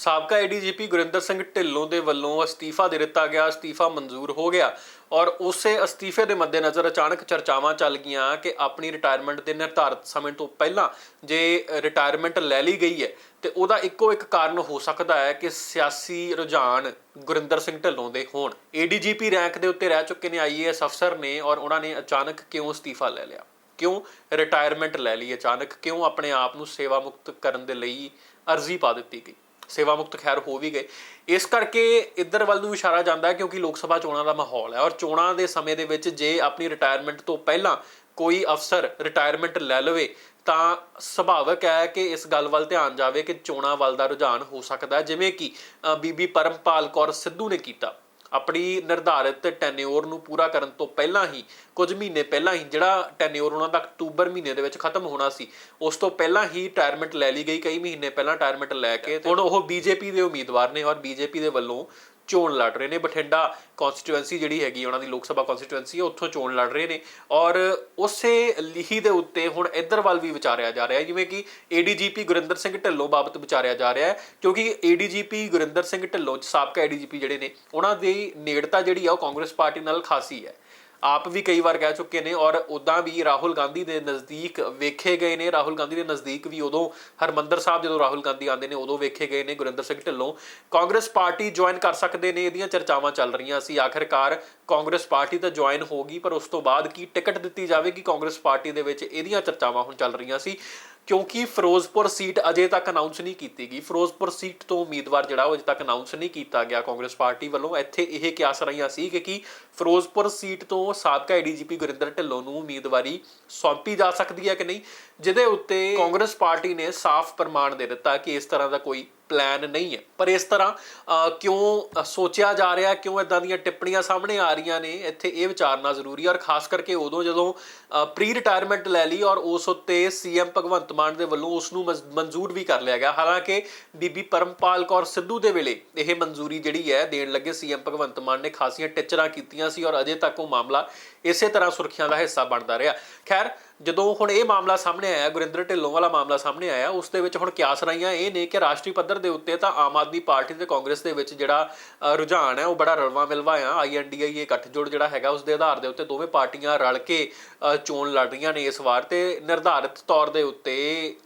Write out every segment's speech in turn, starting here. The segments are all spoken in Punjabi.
ਸਾਬਕਾ ਏਡੀਜੀਪੀ ਗੁਰਿੰਦਰ ਸਿੰਘ ਢਿੱਲੋਂ ਦੇ ਵੱਲੋਂ ਅਸਤੀਫਾ ਦੇ ਦਿੱਤਾ ਗਿਆ, ਅਸਤੀਫਾ ਮਨਜ਼ੂਰ ਹੋ ਗਿਆ ਔਰ ਉਸੇ ਅਸਤੀਫੇ ਦੇ ਮੱਦੇਨਜ਼ਰ ਅਚਾਨਕ ਚਰਚਾਵਾਂ ਚੱਲ ਗਈਆਂ ਕਿ ਆਪਣੀ ਰਿਟਾਇਰਮੈਂਟ ਦੇ ਨਿਰਧਾਰਤ ਸਮੇਂ ਤੋਂ ਪਹਿਲਾਂ ਜੇ ਰਿਟਾਇਰਮੈਂਟ ਲੈ ਲਈ ਗਈ ਹੈ ਤੇ ਉਹਦਾ ਇੱਕੋ ਇੱਕ ਕਾਰਨ ਹੋ ਸਕਦਾ ਹੈ ਕਿ ਸਿਆਸੀ ਰੁਝਾਨ ਗੁਰਿੰਦਰ ਸਿੰਘ ਢਿੱਲੋਂ ਦੇ ਹੋਣ। ਏਡੀਜੀਪੀ ਰੈਂਕ ਦੇ ਉੱਤੇ ਰਹਿ ਚੁੱਕੇ ਨੇ ਆਈਏਐਸ ਅਫਸਰ ਨੇ ਔਰ ਉਹਨਾਂ ਨੇ ਅਚਾਨਕ ਕਿਉਂ ਅਸਤੀਫਾ ਲੈ ਲਿਆ? ਕਿਉਂ ਰਿਟਾਇਰਮੈਂਟ ਲੈ ਲਈ? ਅਚਾਨਕ ਕਿਉਂ ਆਪਣੇ ਆਪ ਨੂੰ ਸੇਵਾ ਮੁਕਤ ਕਰਨ ਦੇ ਲਈ ਅਰਜ਼ੀ ਪਾ ਦਿੱਤੀ ਗਈ? ਸੇਵਾ ਮੁਕਤ ਖੈਰ ਹੋ ਵੀ ਗਏ। ਇਸ ਕਰਕੇ ਇੱਧਰ ਵੱਲ ਨੂੰ ਇਸ਼ਾਰਾ ਜਾਂਦਾ ਹੈ ਕਿਉਂਕਿ ਲੋਕ ਸਭਾ ਚੋਣਾਂ ਦਾ ਮਾਹੌਲ ਹੈ ਔਰ ਚੋਣਾਂ ਦੇ ਸਮੇਂ ਦੇ ਵਿੱਚ ਜੇ ਆਪਣੀ ਰਿਟਾਇਰਮੈਂਟ ਤੋਂ ਪਹਿਲਾਂ ਕੋਈ ਅਫਸਰ ਰਿਟਾਇਰਮੈਂਟ ਲੈ ਲਵੇ, ਤਾਂ ਸੁਭਾਵਕ ਹੈ ਕਿ ਇਸ ਗੱਲ ਵੱਲ ਧਿਆਨ ਜਾਵੇ ਕਿ ਚੋਣਾਂ ਵੱਲ ਦਾ ਰੁਝਾਨ ਹੋ ਸਕਦਾ ਜਿਵੇਂ ਕਿ ਬੀਬੀ ਪਰਮਪਾਲ ਕੌਰ ਸਿੱਧੂ ਨੇ ਕੀਤਾ। ਆਪਣੀ ਨਿਰਧਾਰਿਤ ਟੈਨਿਓਰ ਨੂੰ ਪੂਰਾ ਕਰਨ ਤੋਂ ਪਹਿਲਾਂ ਹੀ, ਕੁਝ ਮਹੀਨੇ ਪਹਿਲਾਂ ਹੀ ਜਿਹੜਾ ਟੈਨਿਓਰ ਉਹਨਾਂ ਦਾ ਅਕਤੂਬਰ ਮਹੀਨੇ ਦੇ ਵਿੱਚ ਖਤਮ ਹੋਣਾ ਸੀ, ਉਸ ਤੋਂ ਪਹਿਲਾਂ ਹੀ ਰਿਟਾਇਰਮੈਂਟ ਲੈ ਲਈ ਗਈ, ਕਈ ਮਹੀਨੇ ਪਹਿਲਾਂ ਰਿਟਾਇਰਮੈਂਟ ਲੈ ਕੇ ਹੁਣ ਉਹ ਬੀਜੇਪੀ ਦੇ ਉਮੀਦਵਾਰ ਨੇ ਔਰ ਬੀਜੇਪੀ ਦੇ ਵੱਲੋਂ ਚੋਣ ਲੜ ਰਹੇ ਨੇ। ਬਠਿੰਡਾ ਕਨਸਟੀਟੂਐਂਸੀ ਜਿਹੜੀ ਹੈਗੀ ਉਹਨਾਂ ਦੀ ਲੋਕ ਸਭਾ ਕਨਸਟੀਟੂਐਂਸੀ ਹੈ ਉੱਥੋਂ ਚੋਣ ਲੜ ਰਹੇ ਨੇ। ਔਰ ਉਸੇ ਲਿਖੀ ਦੇ ਉੱਤੇ ਹੁਣ ਇੱਧਰ ਵੱਲ ਵੀ ਵਿਚਾਰਿਆ ਜਾ ਰਿਹਾ ਹੈ ਜਿਵੇਂ ਕਿ ਏਡੀਜੀਪੀ ਗੁਰਿੰਦਰ ਸਿੰਘ ਢਿੱਲੋਂ ਬਾਬਤ ਵਿਚਾਰਿਆ ਜਾ ਰਿਹਾ ਹੈ, ਕਿਉਂਕਿ ਏਡੀਜੀਪੀ ਗੁਰਿੰਦਰ ਸਿੰਘ ਢਿੱਲੋਂ, ਸਾਬਕਾ ਏਡੀਜੀਪੀ ਜਿਹੜੇ ਨੇ, ਉਹਨਾਂ ਦੀ ਨੇੜਤਾ ਜਿਹੜੀ ਆ, ਉਹ ਕਾਂਗਰਸ ਪਾਰਟੀ ਨਾਲ ਖਾਸੀ ਹੈ। ਆਪ ਵੀ ਕਈ ਵਾਰ ਕਹਿ ਚੁੱਕੇ ਨੇ ਔਰ ਉਦਾਂ ਵੀ ਰਾਹੁਲ ਗਾਂਧੀ ਦੇ ਨਜ਼ਦੀਕ ਵੇਖੇ ਗਏ ਨੇ, ਰਾਹੁਲ ਗਾਂਧੀ ਦੇ ਨਜ਼ਦੀਕ ਵੀ ਉਦੋਂ ਹਰਮੰਦਰ ਸਾਹਿਬ ਜਦੋਂ ਰਾਹੁਲ ਗਾਂਧੀ ਆਉਂਦੇ ਨੇ ਉਦੋਂ ਵੇਖੇ ਗਏ ਨੇ ਗੁਰਿੰਦਰ ਸਿੰਘ ਢਿੱਲੋਂ। ਕਾਂਗਰਸ ਪਾਰਟੀ ਜੁਆਇਨ ਕਰ ਸਕਦੇ ਨੇ, ਇਹਦੀਆਂ ਚਰਚਾਵਾਂ ਚੱਲ ਰਹੀਆਂ ਸੀ। ਆਖਿਰਕਾਰ ਕਾਂਗਰਸ ਪਾਰਟੀ ਤਾਂ ਜੁਆਇਨ ਹੋਗੀ ਪਰ ਉਸ ਤੋਂ ਬਾਅਦ ਕੀ ਟਿਕਟ ਦਿੱਤੀ ਜਾਵੇਗੀ ਕਾਂਗਰਸ ਪਾਰਟੀ ਦੇ ਵਿੱਚ, ਇਹਦੀਆਂ ਚਰਚਾਵਾਂ ਹੁਣ ਚੱਲ ਰਹੀਆਂ ਸੀ। ਕਿਉਂਕਿ ਫਿਰੋਜ਼ਪੁਰ ਸੀਟ ਅਜੇ ਤੱਕ ਅਨਾਉਂਸ ਨਹੀਂ ਕੀਤੀ ਗਈ। ਫਿਰੋਜ਼ਪੁਰ ਸੀਟ ਤੋਂ ਉਮੀਦਵਾਰ ਜਿਹੜਾ ਉਹ ਅਜੇ ਤੱਕ ਅਨਾਉਂਸ ਨਹੀਂ ਕੀਤਾ ਗਿਆ ਕਾਂਗਰਸ ਪਾਰਟੀ ਵੱਲੋਂ। ਇੱਥੇ ਇਹ ਕਿਆਸ ਰਹੀਆਂ ਸੀ ਕਿ ਫਿਰੋਜ਼ਪੁਰ ਸੀਟ ਤੋਂ ਸਾਬਕਾ ਏਡੀਜੀਪੀ ਗੁਰਿੰਦਰ ਢਿੱਲੋਂ ਨੂੰ ਉਮੀਦਵਾਰੀ ਸੌਂਪੀ ਜਾ ਸਕਦੀ ਹੈ ਕਿ ਨਹੀਂ? ਜਿਹਦੇ ਉੱਤੇ ਕਾਂਗਰਸ ਪਾਰਟੀ ਨੇ ਸਾਫ਼ ਪ੍ਰਮਾਣ ਦੇ ਦਿੱਤਾ ਕਿ ਇਸ ਤਰ੍ਹਾਂ ਦਾ ਕੋਈ ਪਲਾਨ ਨਹੀਂ ਹੈ। ਪਰ ਇਸ ਤਰ੍ਹਾਂ ਕਿਉਂ ਸੋਚਿਆ ਜਾ ਰਿਹਾ, ਕਿਉਂ ਇਦਾਂ ਦੀਆਂ ਟਿੱਪਣੀਆਂ ਸਾਹਮਣੇ ਆ ਰਹੀਆਂ ਨੇ, ਇੱਥੇ ਇਹ ਵਿਚਾਰਨਾ ਜ਼ਰੂਰੀ ਹੈ। ਔਰ ਖਾਸ ਕਰਕੇ ਉਦੋਂ ਜਦੋਂ ਪ੍ਰੀ ਰਿਟਾਇਰਮੈਂਟ ਲੈ ਲਈ ਔਰ ਉਸ ਉੱਤੇ ਸੀਐਮ ਭਗਵੰਤ ਮਾਨ ਦੇ ਵੱਲੋਂ ਉਸ ਨੂੰ ਮਨਜ਼ੂਰ ਵੀ ਕਰ ਲਿਆ ਗਿਆ। ਹਾਲਾਂਕਿ ਬੀਬੀ ਪਰਮਪਾਲ ਕੌਰ ਸਿੱਧੂ ਦੇ ਵੇਲੇ ਇਹ ਮਨਜ਼ੂਰੀ ਜਿਹੜੀ ਹੈ, ਦੇਣ ਲੱਗੇ ਸੀਐਮ ਭਗਵੰਤ ਮਾਨ ਨੇ ਖਾਸੀਆਂ ਟਿੱਚਰਾਂ ਕੀਤੀਆਂ ਸੀ ਔਰ ਅਜੇ ਤੱਕ ਉਹ ਮਾਮਲਾ ਇਸੇ ਤਰ੍ਹਾਂ ਸੁਰਖੀਆਂ ਦਾ ਹਿੱਸਾ ਬਣਦਾ ਰਿਹਾ। ਖੈਰ ਜਦੋਂ ਹੁਣ ਇਹ ਮਾਮਲਾ ਸਾਹਮਣੇ ਆਇਆ, ਗੁਰਿੰਦਰ ਢਿੱਲੋਂ ਵਾਲਾ ਮਾਮਲਾ ਸਾਹਮਣੇ ਆਇਆ, ਉਸ ਦੇ ਵਿੱਚ ਹੁਣ ਕਿਆਸ ਰਹੀਆਂ ਇਹ ਨੇ ਕਿ ਰਾਸ਼ਟਰੀ ਪੱਧਰ ਦੇ ਉੱਤੇ ਤਾਂ ਆਮ ਆਦਮੀ ਪਾਰਟੀ ਤੇ ਕਾਂਗਰਸ ਦੇ ਵਿੱਚ ਜਿਹੜਾ ਰੁਝਾਨ ਹੈ, ਉਹ ਬੜਾ ਰਲਵਾ ਮਿਲਵਾ ਆ। ਆਈਐਨਡੀਆਈ ਇਹ ਇਕੱਠਜੋੜ ਜਿਹੜਾ ਹੈਗਾ, ਉਸ ਦੇ ਆਧਾਰ ਦੇ ਉੱਤੇ ਦੋਵੇਂ ਪਾਰਟੀਆਂ ਰਲ ਕੇ ਚੋਣ ਲੜ ਰਹੀਆਂ ਨੇ ਇਸ ਵਾਰ ਤੇ ਨਿਰਧਾਰਿਤ ਤੌਰ ਦੇ ਉੱਤੇ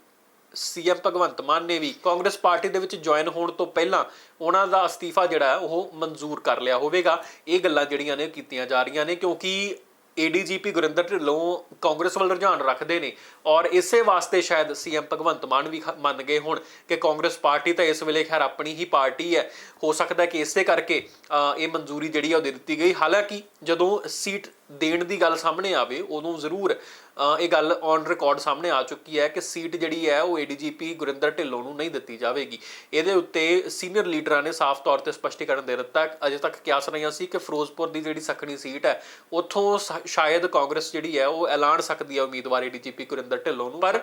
ਸੀਐਮ ਭਗਵੰਤ ਮਾਨ ਨੇ ਵੀ ਕਾਂਗਰਸ ਪਾਰਟੀ ਦੇ ਵਿੱਚ ਜੁਆਇਨ ਹੋਣ ਤੋਂ ਪਹਿਲਾਂ ਉਹਨਾਂ ਦਾ ਅਸਤੀਫਾ ਜਿਹੜਾ ਹੈ, ਉਹ ਮਨਜ਼ੂਰ ਕਰ ਲਿਆ ਹੋਵੇਗਾ। ਇਹ ਗੱਲਾਂ ਜਿਹੜੀਆਂ ਨੇ ਕੀਤੀਆਂ ਜਾ ਰਹੀਆਂ ਨੇ, ਕਿਉਂਕਿ ਏਡੀਜੀਪੀ ਗੁਰਿੰਦਰ ਢਿੱਲੋਂ ਕਾਂਗਰਸ ਵੱਲ ਰੁਝਾਨ ਰੱਖਦੇ ਨੇ ਔਰ ਇਸੇ ਵਾਸਤੇ ਸ਼ਾਇਦ ਸੀਐਮ ਭਗਵੰਤ ਮਾਨ ਵੀ ਖ- ਮੰਨ ਗਏ ਹੋਣ ਕਿ ਕਾਂਗਰਸ ਪਾਰਟੀ ਤਾਂ ਇਸ ਵੇਲੇ ਖੈਰ ਆਪਣੀ ਹੀ ਪਾਰਟੀ ਹੈ। ਹੋ ਸਕਦਾ ਕਿ ਇਸੇ ਕਰਕੇ ਇਹ ਮਨਜ਼ੂਰੀ ਜਿਹੜੀ ਆ ਉਹ ਦੇ ਦਿੱਤੀ ਗਈ। ਹਾਲਾਂਕਿ ਜਦੋਂ ਸੀਟ ਦੇਣ ਦੀ ਗੱਲ ਸਾਹਮਣੇ ਆਵੇ, ਉਦੋਂ ਜ਼ਰੂਰ ਇਹ ਗੱਲ ਔਨ ਰਿਕਾਰਡ ਸਾਹਮਣੇ ਆ ਚੁੱਕੀ ਹੈ ਕਿ ਸੀਟ ਜਿਹੜੀ ਹੈ ਉਹ ਏਡੀਜੀਪੀ ਗੁਰਿੰਦਰ ਢਿੱਲੋਂ ਨੂੰ ਨਹੀਂ ਦਿੱਤੀ ਜਾਵੇਗੀ। ਇਹਦੇ ਉੱਤੇ ਸੀਨੀਅਰ ਲੀਡਰਾਂ ਨੇ ਸਾਫ਼ ਤੌਰ ਤੇ ਸਪਸ਼ਟੀਕਰਨ ਦੇ ਦਿੱਤਾ, ਅਜੇ ਤੱਕ ਕਿਆਸ ਰਹੀਆਂ ਸੀ ਕਿ ਫਿਰੋਜ਼ਪੁਰ ਦੀ ਜਿਹੜੀ ਸਖਣੀ ਸੀਟ ਹੈ, ਉੱਥੋਂ ਸ਼ਾਇਦ ਕਾਂਗਰਸ ਜਿਹੜੀ ਹੈ ਉਹ ਐਲਾਨ ਸਕਦੀ ਹੈ ਉਮੀਦਵਾਰ ਏਡੀਜੀਪੀ ਗੁਰਿੰਦਰ ਢਿੱਲੋਂ ਨੂੰ, ਪਰ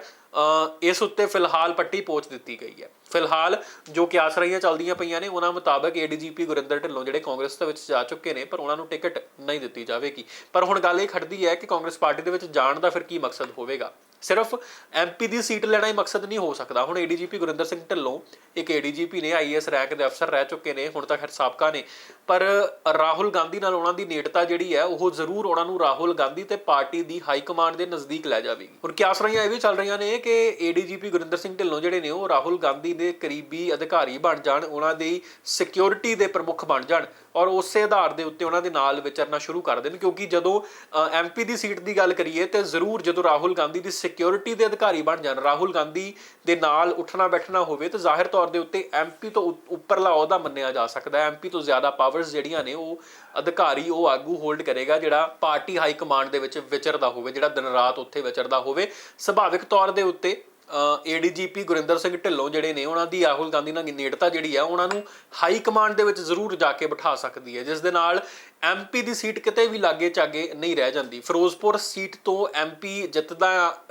ਇਸ ਉੱਤੇ ਫਿਲਹਾਲ ਪੱਟੀ ਪੋਚ ਦਿੱਤੀ ਗਈ ਹੈ। ਫਿਲਹਾਲ ਜੋ ਕਿਆਸ ਰਹੀਆਂ ਚੱਲਦੀਆਂ ਪਈਆਂ ਨੇ, ਉਹਨਾਂ ਮੁਤਾਬਕ ਏਡੀਜੀਪੀ ਗੁਰਿੰਦਰ ਢਿੱਲੋਂ ਜਿਹੜੇ ਕਾਂਗਰਸ ਦੇ ਵਿੱਚ ਜਾ ਚੁੱਕੇ ਨੇ, ਪਰ ਉਹਨਾਂ ਨੂੰ ਟਿਕਟ ਨਹੀਂ ਦਿੱਤੀ ਜਾਵੇਗੀ। ਪਰ ਹੁਣ ਗੱਲ ਇਹ ਖੜਦੀ ਹੈ ਕਿ ਕਾਂਗਰਸ ਪਾਰਟੀ ਦੇ ਵਿੱਚ ਜਾਣ ਦਾ ਫਿਰ ਕੀ ਮਕਸਦ ਹੋਵੇਗਾ? ਸਿਰਫ ਐਮਪੀ ਦੀ ਸੀਟ ਲੈਣਾ ਹੀ ਮਕਸਦ ਨਹੀਂ ਹੋ ਸਕਦਾ। ਹੁਣ ਏਡੀਜੀਪੀ ਗੁਰਿੰਦਰ ਸਿੰਘ ਢਿੱਲੋਂ ਇੱਕ ਏਡੀਜੀਪੀ ਨੇ ਆਈਐਸ ਰੈਂਕ ਦੇ ਅਫਸਰ ਰਹਿ ਚੁੱਕੇ ਨੇ, ਹੁਣ ਤੱਕ ਸਾਬਕਾ ਨੇ। ਪਰ ਰਾਹੁਲ ਗਾਂਧੀ ਨਾਲ ਉਹਨਾਂ ਦੀ ਨੇੜਤਾ ਜਿਹੜੀ ਹੈ, ਉਹ ਜ਼ਰੂਰ ਉਹਨਾਂ ਨੂੰ ਰਾਹੁਲ ਗਾਂਧੀ ਤੇ ਪਾਰਟੀ ਦੀ ਹਾਈ ਕਮਾਂਡ ਦੇ ਨਜ਼ਦੀਕ ਲੈ ਜਾਵੇਗੀ। ਹੁਣ ਕਿਆਸ ਰਹੀਆਂ ਇਹ ਵੀ ਚੱਲ ਰਹੀਆਂ ਨੇ ਕਿ ਏਡੀਜੀਪੀ ਗੁਰਿੰਦਰ ਸਿੰਘ ਢਿੱਲੋਂ ਜਿਹੜੇ ਨੇ ਉਹ ਰਾਹੁਲ ਗਾਂਧੀ ਦੇ ਕਰੀਬੀ ਅਧਿਕਾਰੀ ਬਣ ਜਾਣ, ਉਹਨਾਂ ਦੀ ਸਿਕਿਉਰਿਟੀ ਦੇ ਪ੍ਰਮੁੱਖ ਬਣ ਜਾਣ ਔਰ ਉਸੇ ਆਧਾਰ ਦੇ ਉੱਤੇ ਉਹਨਾਂ ਦੇ ਨਾਲ ਵਿਚਰਨਾ ਸ਼ੁਰੂ ਕਰ ਦੇਣ ਕਿਉਂਕਿ ਜਦੋਂ ਐਮਪੀ ਦੀ ਸੀਟ ਦੀ ਗੱਲ ਕਰੀਏ ਤੇ ਜ਼ਰੂਰ ਜਦੋਂ ਰਾਹੁਲ ਗਾਂਧੀ ਦੀ ਸਿਕਿਉਰਿਟੀ ਦੇ ਅਧਿਕਾਰੀ ਬਣ ਜਾਣ, ਰਾਹੁਲ ਗਾਂਧੀ ਦੇ ਨਾਲ ਉੱਠਣਾ ਬੈਠਣਾ ਹੋਵੇ ਤਾਂ ਜ਼ਾਹਿਰ ਤੌਰ ਦੇ ਉੱਤੇ ਐਮਪੀ ਤੋਂ ਉੱਪਰਲਾ ਅਹੁਦਾ ਮੰਨਿਆ ਜਾ ਸਕਦਾ ਹੈ। ਐਮਪੀ ਤੋਂ ਜ਼ਿਆਦਾ ਪਾਵਰਸ ਜਿਹੜੀਆਂ ਨੇ ਉਹ ਅਧਿਕਾਰੀ ਉਹ ਆਗੂ ਹੋਲਡ ਕਰੇਗਾ ਜਿਹੜਾ ਪਾਰਟੀ ਹਾਈ ਕਮਾਂਡ ਦੇ ਵਿੱਚ ਵਿਚਰਦਾ ਹੋਵੇ, ਜਿਹੜਾ ਦਿਨ ਰਾਤ ਉੱਥੇ ਵਿਚਰਦਾ ਹੋਵੇ। ਸੁਭਾਵਿਕ ਤੌਰ ਦੇ ਉੱਤੇ ਏਡੀਜੀਪੀ ਗੁਰਿੰਦਰ ਸਿੰਘ ਢਿੱਲੋਂ ਜਿਹੜੇ ਨੇ, ਉਹਨਾਂ ਦੀ ਰਾਹੁਲ ਗਾਂਧੀ ਨਾਲ ਨੇੜਤਾ ਜਿਹੜੀ ਆ, ਉਹਨਾਂ ਨੂੰ ਹਾਈ ਕਮਾਂਡ ਦੇ ਵਿੱਚ ਜ਼ਰੂਰ ਜਾ ਕੇ ਬਿਠਾ ਸਕਦੀ ਹੈ, ਜਿਸ ਦੇ ਨਾਲ ਐਮਪੀ ਦੀ ਸੀਟ ਕਿਤੇ ਵੀ ਲਾਗੇ ਚਾਗੇ ਨਹੀਂ ਰਹਿ ਜਾਂਦੀ। ਫਿਰੋਜ਼ਪੁਰ ਸੀਟ ਤੋਂ ਐਮਪੀ ਜਿੱਤਦਾ,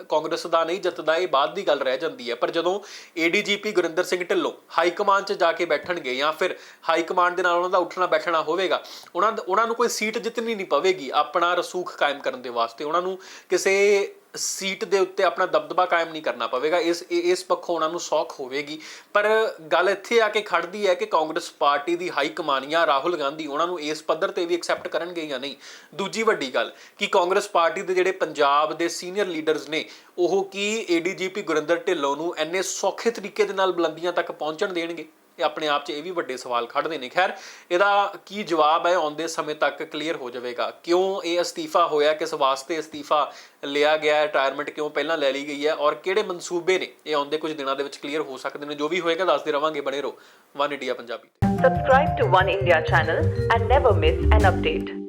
ਕਾਂਗਰਸ ਦਾ ਨਹੀਂ ਜਿੱਤਦਾ, ਇਹ ਬਾਅਦ ਦੀ ਗੱਲ ਰਹਿ ਜਾਂਦੀ ਹੈ। ਪਰ ਜਦੋਂ ADGP Gurinder Singh Dhillon high command 'ਚ ਜਾ ਕੇ ਬੈਠਣਗੇ ਜਾਂ ਫਿਰ ਹਾਈ ਕਮਾਂਡ ਦੇ ਨਾਲ ਉਹਨਾਂ ਦਾ ਉੱਠਣਾ ਬੈਠਣਾ ਹੋਵੇਗਾ, ਉਹਨਾਂ ਉਹਨਾਂ ਨੂੰ ਕੋਈ ਸੀਟ ਜਿੱਤਣੀ ਨਹੀਂ ਪਵੇਗੀ, ਆਪਣਾ ਰਸੂਖ ਕਾਇਮ ਕਰਨ ਦੇ ਵਾਸਤੇ। ਉਹਨਾਂ ਨੂੰ ਕਿਸੇ ਸੀਟ ਦੇ ਉੱਤੇ ਆਪਣਾ ਦਬਦਬਾ ਕਾਇਮ ਨਹੀਂ ਕਰਨਾ ਪਵੇਗਾ। ਇਸ, ਇਹ- ਇਸ ਪੱਖੋਂ ਉਹਨਾਂ ਨੂੰ ਸੌਖ ਹੋਵੇਗੀ। ਪਰ ਗੱਲ ਇੱਥੇ ਆ ਕੇ ਖੜਦੀ ਹੈ ਕਿ ਕਾਂਗਰਸ ਪਾਰਟੀ ਦੀ ਹਾਈ ਕਮਾਨੀਆਂ ਰਾਹੁਲ ਗਾਂਧੀ, ਉਹਨਾਂ ਨੂੰ ਇਸ ਪੱਧਰ ਤੇ ਵੀ ਐਕਸੈਪਟ ਕਰਨਗੇ ਜਾਂ ਨਹੀਂ? ਦੂਜੀ ਵੱਡੀ ਗੱਲ, ਕਿ ਕਾਂਗਰਸ ਪਾਰਟੀ ਦੇ ਜਿਹੜੇ ਪੰਜਾਬ ਦੇ ਸੀਨੀਅਰ ਲੀਡਰਸ ਨੇ, ਉਹ ਕੀ ਏਡੀਜੀਪੀ ਗੁਰਿੰਦਰ ਢਿੱਲੋਂ ਨੂੰ ਇੰਨੇ ਸੌਖੇ ਤਰੀਕੇ ਦੇ ਨਾਲ ਬੁਲੰਦੀਆਂ ਤੱਕ ਪਹੁੰਚਣ ਦੇਣਗੇ? ਇਹ ਆਪਣੇ ਆਪ 'ਚ ਇਹ ਵੀ ਵੱਡੇ ਸਵਾਲ ਖੜਦੇ ਨੇ। ਖੈਰ, ਇਹਦਾ ਕੀ ਜਵਾਬ ਹੈ? ਆਉਂਦੇ ਸਮੇਂ ਤੱਕ ਕਲੀਅਰ ਹੋ ਜਾਵੇਗਾ। ਕਿਉਂ ਇਹ ਅਸਤੀਫਾ ਹੋਇਆ? ਕਿਸ ਵਾਸਤੇ ਅਸਤੀਫਾ ਲਿਆ ਗਿਆ? ਰਿਟਾਇਰਮੈਂਟ ਕਿਉਂ ਪਹਿਲਾਂ ਲੈ ਲਈ ਗਈ ਹੈ? ਔਰ ਕਿਹੜੇ ਮਨਸੂਬੇ ਨੇ ਇਹ ਆਉਂਦੇ ਕੁਝ ਦਿਨਾਂ ਦੇ ਵਿੱਚ ਕਲੀਅਰ ਹੋ ਸਕਦੇ ਨੇ? ਜੋ ਵੀ ਹੋਏਗਾ ਦੱਸਦੇ ਰਵਾਂਗੇ। ਬਣੇ ਰਹੋ। ਵਨ ਇੰਡੀਆ ਪੰਜਾਬੀ ਤੇ। Subscribe to One India channel and never miss an.